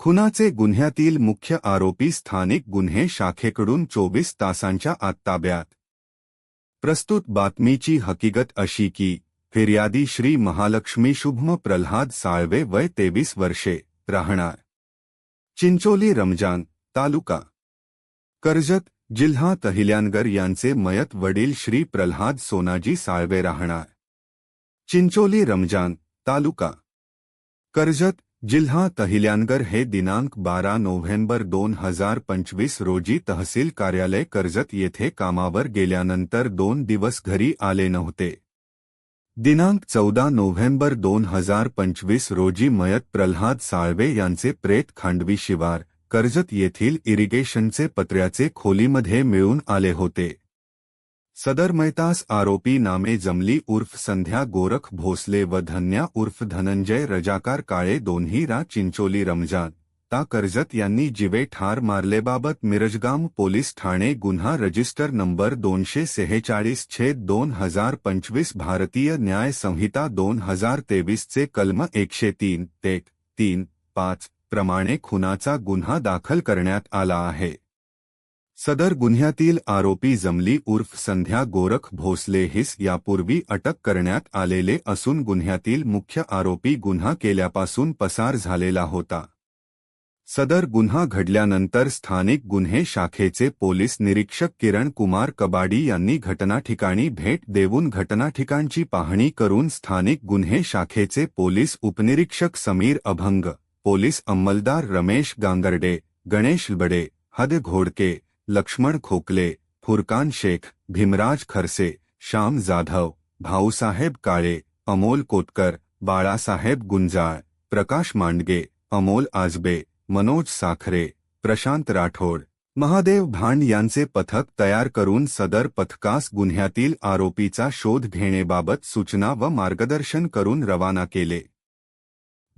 खुनाचे गुन्ह्यातील मुख्य आरोपी स्थानिक गुन्हे शाखेकडून चोवीस तासांच्या आत ताब्यात प्रस्तुत बातमीची हकीकत अशी की फिर्यादी श्री महालक्ष्मी शुभम प्रल्हाद साळवे वय तेवीस वर्षे राहणार. चिंचोली रमजान तालुका. कर्जत जिल्हा तहिल्यानगर यांचे मयत वडील श्री प्रल्हाद सोनाजी साळवे राहणार. चिंचोली रमजान तालुका. कर्जत जिल्हा तहिल्यानगर हे दिनांक बारा नोव्हेंबर दोन हजार पंचवीस रोजी तहसील कार्यालय कर्जत येथे कामावर गेल्यानंतर दोन दिवस घरी आले नव्हते. दिनांक चौदा नोव्हेंबर दोन हजार पंचवीस रोजी मयत प्रल्हाद साळवे यांचे प्रेत खांडवी शिवार कर्जत येथील इरिगेशनचे पत्र्याचे खोलीमध्ये मिळून आले होते. सदर मैतास आरोपी नामे जमली उर्फ संध्या गोरख भोसले व धन्या उर्फ धनंजय रजाकार काळे दोन्ही रा चिंचोली रमजान. ता कर्जत यांनी जिवे ठार मारलेबाबत मिरजगाम पोलीस ठाणे गुन्हा रजिस्टर नंबर दोनशे सेहेचाळीस छेद दोन हजार पंचवीस भारतीय न्याय संहिता दोन हजार तेवीसचे कलम एकशे तीन ते तीन पाच प्रमाणे खुनाचा गुन्हा दाखल करण्यात आला आहे. सदर गुन्ह्यातील आरोपी जमली उर्फ संध्या गोरख भोसले हिस यापूर्वी अटक करण्यात आलेले असून गुन्ह्यातील मुख्य आरोपी गुन्हा केल्यापासून पसार झालेला होता. सदर गुन्हा घडल्यानंतर स्थानिक गुन्हे शाखेचे पोलीस निरीक्षक किरण कुमार कबाडी यांनी घटना ठिकाणी भेट देऊन घटना ठिकाणची पाहणी करून स्थानिक गुन्हे शाखेचे पोलीस उपनिरीक्षक समीर अभंग पोलीस अंमलदार रमेश गांगर्डे गणेश बडे हद घोडके लक्ष्मण खोकले फुरकान शेख, भीमराज खरसे, श्याम जाधव, भाऊसाहेब काळे, अमोल कोतकर, बाळासाहेब गुंजाळ, प्रकाश मांडगे, अमोल आजबे, मनोज साखरे, प्रशांत राठोड. महादेव भांड यांचे पथक तयार करून सदर पथकास गुन्ह्यातील आरोपीचा शोध घेण्याबाबत सूचना व मार्गदर्शन करून रवाना केले.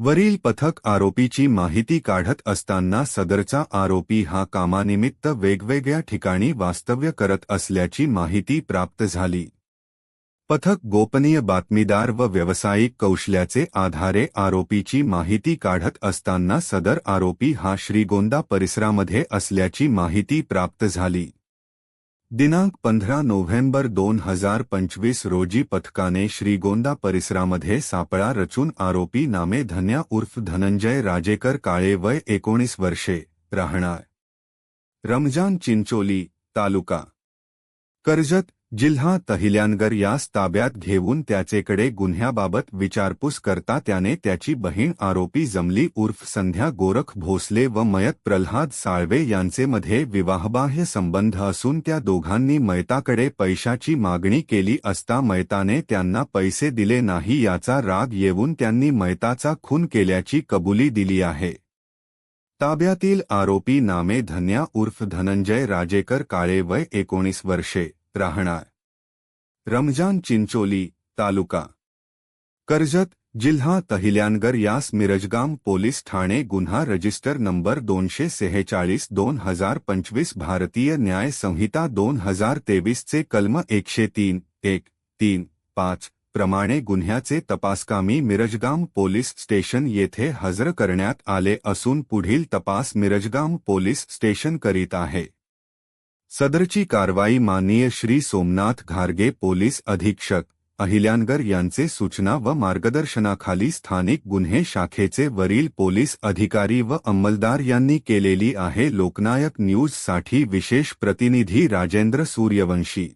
वरील पथक आरोपीची माहिती काढत असताना सदरचा आरोपी हा कामानिमित्त वेगवेगळ्या ठिकाणी वास्तव्य करत असल्याची माहिती प्राप्त झाली. पथक गोपनीय बातमीदार व व्यावसायिक कौशल्याचे आधारे आरोपीची माहिती काढत असताना सदर आरोपी हा श्रीगोंदा परिसरामध्ये असल्याची माहिती प्राप्त झाली. दिनांक पंधरा नोव्हेंबर दोन हजार पंचवीस रोजी पथकाने श्रीगोंदा परिसरामध्ये सापळा रचून आरोपी नामे धन्या उर्फ धनंजय राजेकर काळे वय एकोणीस वर्षे राहणार. रमजान चिंचोली तालुका. कर्जत जिल्हा तहिल्यानगर यास ताब्यात घेऊन त्याचेकडे गुन्ह्याबाबत विचारपूस करता त्याने त्याची बहीण आरोपी जमली उर्फ संध्या गोरख भोसले व मयत प्रल्हाद साळवे यांचेमध्ये विवाहबाह्य संबंध असून त्या दोघांनी मयताकडे पैशाची मागणी केली असता मयताने त्यांना पैसे दिले नाही याचा राग येऊन त्यांनी मयताचा खून केल्याची कबुली दिली आहे. ताब्यातील आरोपी नामे धन्या उर्फ धनंजय राजेकर काळे वय एकोणीस वर्षे. राहणार रमज़ान चिंचोली तालुका। कर्जत, जिल्हा तहिल्यानगर यास मिरजगाम पोलीस ठाणे गुन्हा रजिस्टर नंबर दोनशे सेहेचाळीस दोन हज़ार पंचवीस भारतीय न्याय संहिता दोन हज़ार तेवीसचे कलम एकशे तीन, एक, तीन, पाच प्रमाणे गुन्ह्याचे तपासकामी मिरजगाम पोलीस स्टेशन येथे हजर करण्यात आले असून पुढील तपास मिरजगाम पोलीस स्टेशन करीत आहे. सदरची कारवाई माननीय श्री सोमनाथ घारगे पोलीस अधीक्षक अहिल्यानगर यांचे सूचना व मार्गदर्शनाखाली स्थानिक गुन्हे शाखेचे वरील पोलीस अधिकारी व अंमलदार यांनी केलेली आहे लोकनायक न्यूजसाठी विशेष प्रतिनिधी राजेंद्र सूर्यवंशी.